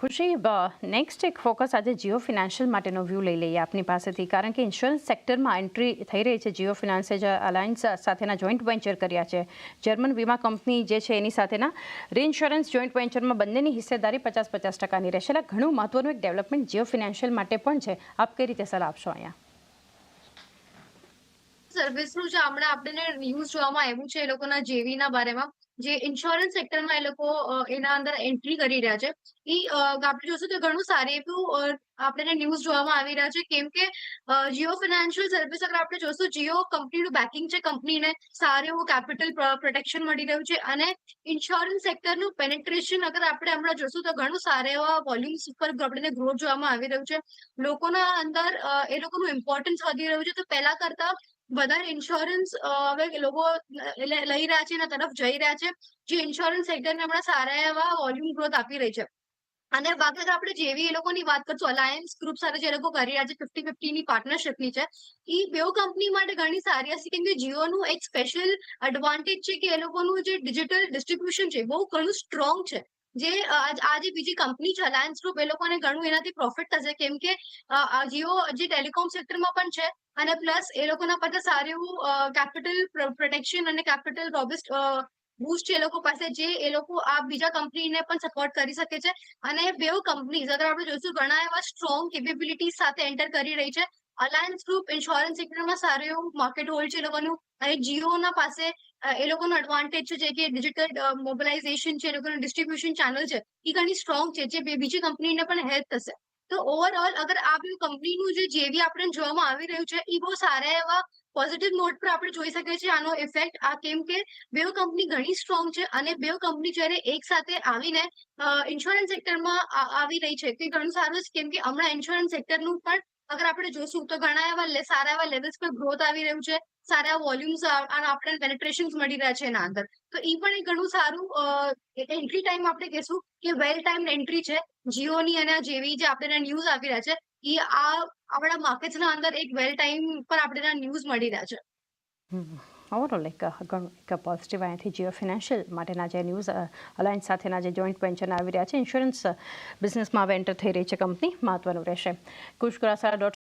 ખુશી નેક્સ્ટ એક ફોકસ આજે જીઓ ફિનાન્શિયલ માટેનો વ્યૂ લઈ લઈએ આપની પાસેથી. કારણ કે ઇન્સ્યોરન્સ સેક્ટરમાં એન્ટ્રી થઈ રહી છે. જીઓ ફિનાન્સે જે અલાયન્સ સાથેના જોઈન્ટ વેન્ચર કર્યા છે. જર્મન વીમા કંપની જે છે એની સાથેના રીઇન્સ્યોરન્સ જોઈન્ટ વેન્ચરમાં બંનેની હિસ્સેદારી પચાસ પચાસ ટકાની રહેશે. એટલે ઘણું મહત્વનું એક ડેવલપમેન્ટ જીઓ ફિનાન્શિયલ માટે પણ છે. આપ કઈ રીતે સલાહ આપશો અહીંયા? સર્વિસનું જે હમણાં આપણને ન્યૂઝ જોવામાં આવ્યું છે એ લોકોના જેવીના બારેમાં. જે ઇન્સ્યોરન્સ સેક્ટરમાં એ લોકો એના અંદર એન્ટ્રી કરી રહ્યા છે. એ આપણે જોશું તો ઘણું સારું એવું આપણને ન્યૂઝ જોવામાં આવી રહ્યા છે, કેમ કે જીઓ ફિનાન્શિયલ સર્વિસ અગર આપણે જોશું જીઓ કંપનીનું બેકિંગ છે કંપનીને સારું એવું કેપિટલ પ્રોટેક્શન મળી રહ્યું છે અને ઇન્સ્યોરન્સ સેક્ટરનું પેનેટ્રેશન અગર આપણે હમણાં જોશું તો ઘણું સારા એવા વોલ્યુમ્સ ઉપર આપણને ગ્રોથ જોવામાં આવી રહ્યું છે. લોકોના અંદર એ લોકોનું ઇમ્પોર્ટન્સ વધી રહ્યું છે. તો પહેલા કરતા વધારે ઇન્સ્યોરન્સ હવે લોકો લઈ રહ્યા છે એના તરફ જઈ રહ્યા છે, જે ઇન્સ્યોરન્સ સેક્ટરને હમણાં સારા એવા વોલ્યુમ ગ્રોથ આપી રહી છે. અને બાકી આપણે જેવી એ લોકોની વાત કરશું અલાયન્સ ગ્રુપ સાથે જે લોકો કરી રહ્યા છે ફિફ્ટી ફિફ્ટીની પાર્ટનરશિપની છે એ બે કંપની માટે ઘણી સારી હશે, કેમ કે જીઓનું એક સ્પેશિયલ એડવાન્ટેજ છે કે એ લોકોનું જે ડિજિટલ ડિસ્ટ્રીબ્યુશન છે બહુ ઘણું સ્ટ્રોંગ છે. જે આ જે બીજી કંપની છે અલાયન્સ ગ્રુપ એ લોકોને ઘણું એનાથી પ્રોફિટ થશે, કેમ કે જીઓ જે ટેલિકોમ સેક્ટરમાં પણ છે અને પ્લસ એ લોકોના પાસે સારું કેપિટલ પ્રોટેક્શન અને કેપિટલ રોબિસ્ટ બૂસ્ટ એ લોકો પાસે જે એ લોકો આ બીજા કંપનીને પણ સપોર્ટ કરી શકે છે. અને બે કંપનીઝ અગર આપણે જોઈશું ઘણા એવા સ્ટ્રોંગ કેપેબિલિટી સાથે એન્ટર કરી રહી છે. અલાયન્સ ગ્રુપ ઇન્સ્યોરન્સ સેક્ટરમાં સારું એવું માર્કેટ હોલ્ડ છે એ લોકોનું. અને જીઓના પાસે એ લોકોનો એડવાન્ટેજ છે જે કે ડિજિટલ મોબિલાઇઝેશન છે, એ લોકોનું ડિસ્ટ્રીબ્યુશન ચેનલ છે. એ ઘણી સ્ટ્રોંગ છે જે બીજી કંપનીને પણ હેલ્પ થશે. તો ઓવરઓલ અગર આ બે કંપનીનું જે જેવી આપણે જોવામાં આવી રહ્યું છે એ બહુ સારા એવા પોઝિટિવ નોટ પર આપણે જોઈ શકીએ છીએ. આનો ઇફેક્ટ આ કેમ કે બે કંપની ઘણી સ્ટ્રોંગ છે અને બે કંપની જ્યારે એક સાથે આવીને ઇન્સ્યોરન્સ સેક્ટરમાં આવી રહી છે, તે ઘણું સારું છે કેમ કે હમણાં ઇન્સ્યોરન્સ સેક્ટરનું પણ અગર આપણે જોઈશું તો ઘણા એવા સારા એવા લેવલ્સ પર ગ્રોથ આવી રહ્યું છે. સારા વોલ્યુમ્સ આપણે પેનેટ્રેશન મળી રહ્યા છે એના અંદર. તો એ પણ એક ઘણું સારું એન્ટ્રી ટાઈમ આપણે કહેશું કે વેલ ટાઈમ એન્ટ્રી છે. જીઓની અને જેવી જે આપણે ન્યૂઝ આવી રહ્યા છે. એ આ, આપણા માર્કેટ્સના અંદર એક વેલ ટાઈમ પર આપણે ન્યૂઝ મળી રહ્યા છે. ઓવરઓલ એક એક પોઝિટિવ અહીંયાથી જીઓ ફિનાન્શિયલ માટેના જે ન્યૂઝ અલાયન્સ સાથેના જે જોઈન્ટ વેન્ચરના આવી રહ્યા છે ઇન્સ્યોરન્સ બિઝનેસમાં હવે એન્ટર થઈ રહી છે કંપની મહત્વનું રહેશે. કુશકરાસા ડોટ